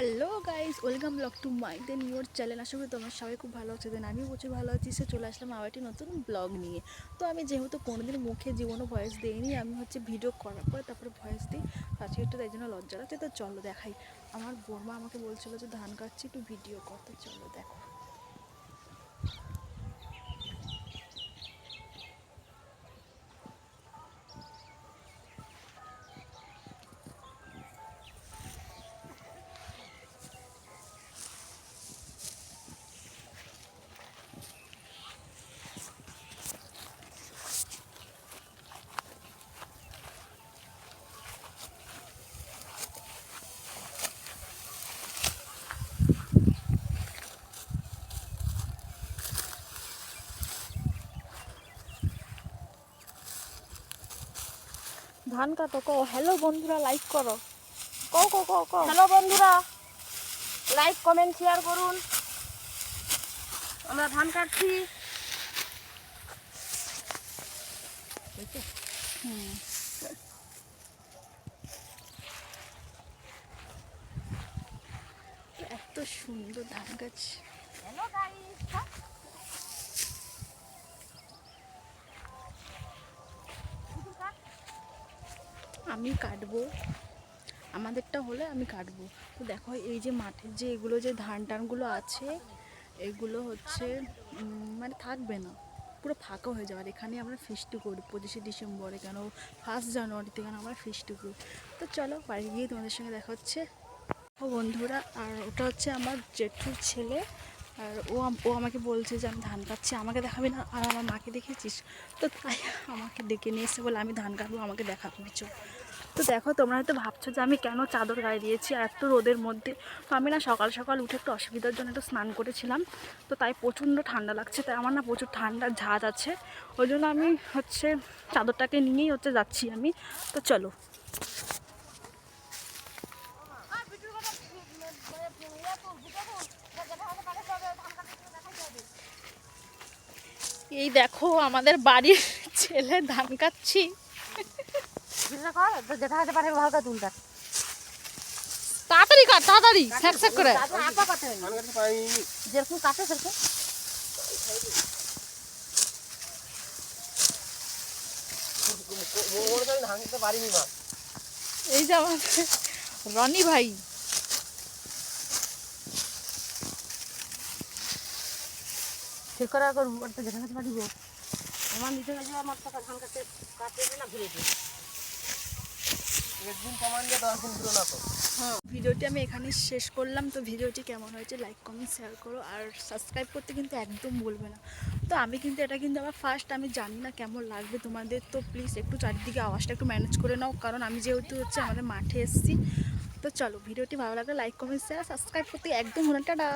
Hello guys welcome blog to my then your channel করি তোমার সবাই খুব ভালো আছে দেন আমিও প্রচুর ভালো আছি। সে চলে আসলাম আবার একটি নতুন ব্লগ নিয়ে। তো আমি যেহেতু কোনোদিন মুখে জীবনও ভয়েস দিইনি, আমি হচ্ছে ভিডিও করার পরে তারপরে ভয়েস দিই। আজকে একটু তাই জন্য লজ্জা লাগছে তো চলো দেখাই। আমার বোরমা আমাকে বলছিলো যে ধান কাটছি, একটু ভিডিও কর তো চলো দেখো। ধান কাটো কো হ্যালো বন্ধুরা লাইক করো। কো কো কো কো হ্যালো বন্ধুরা লাইক কমেন্ট শেয়ার করুন। আমরা ধান কাটছি। হুম। এত সুন্দর ধান গাছ হ্যালো গাইস আমি কাটবো। আমাদেরটা হলে আমি কাটবো। তো দেখো, এই যে মাঠের যে এগুলো যে ধান টানগুলো আছে, এগুলো হচ্ছে মানে থাকবে না। পুরো ফাঁকা হয়ে যাওয়ার এখানে আমরা ফিস্টি করি। পঁচিশে ডিসেম্বরে কেন? ফার্স্ট জানুয়ারিতে কেন আমরা ফিস্টি করি। তো চলো, বাড়ি গিয়ে তোমাদের সঙ্গে দেখা হচ্ছে। বন্ধুরা, আর ওটা হচ্ছে আমার জেঠুর ছেলে। আর ও ও আমাকে বলছে যে, আমি ধান কাটছি, আমাকে দেখাবি না? আর আমার মাকে দেখেছিস? তো তাই আমাকে ডেকে নিয়ে এসে বলে, আমি ধান কাটবো, আমাকে দেখাবি, চ। তো দেখো, তোমরা হয়তো ভাবছ যে, আমি কেন চাদর গায়ে দিয়েছি এত রোদের মধ্যে? তো আমি না সকাল সকাল উঠে একটু অসুবিধার জন্য একটু স্নান করেছিলাম। তো তাই প্রচণ্ড ঠান্ডা লাগছে, তাই আমার না প্রচুর ঠান্ডার ঝাঁজ আছে। ওই জন্য আমি হচ্ছে চাদরটাকে নিয়েই হচ্ছে যাচ্ছি আমি। তো চলো। এই দেখো আমাদের বাড়ির ছেলে ধান কাটছি। যেটা কর তো যেটা হাতে পারে হালকা তুল কাট তাড়াতাড়ি কাট তাড়াতাড়ি স্যাক স্যাক করে। যেরকম কাটে সেরকম। এই যে আমাদের রনি ভাই। ঠিক করে করব হাতে আমার নিতে গেছে আমার টাকা ধান কাটতে কাটতে না ঘুরে হ্যাঁ ভিডিওটি আমি এখানে শেষ করলাম। তো ভিডিওটি কেমন হয়েছে লাইক কমেন্ট শেয়ার করো। আর সাবস্ক্রাইব করতে কিন্তু একদম ভুলবে না। তো আমি কিন্তু এটা কিন্তু আমার ফার্স্ট আমি জানি না কেমন লাগবে তোমাদের। তো প্লিজ একটু চারিদিকে আওয়াজটা একটু ম্যানেজ করে নাও। কারণ আমি যেহেতু হচ্ছে আমাদের মাঠে এসেছি। তো চলো ভিডিওটি ভালো লাগলে লাইক কমেন্ট শেয়ার সাবস্ক্রাইব করতে একদম ভুলে টাটা!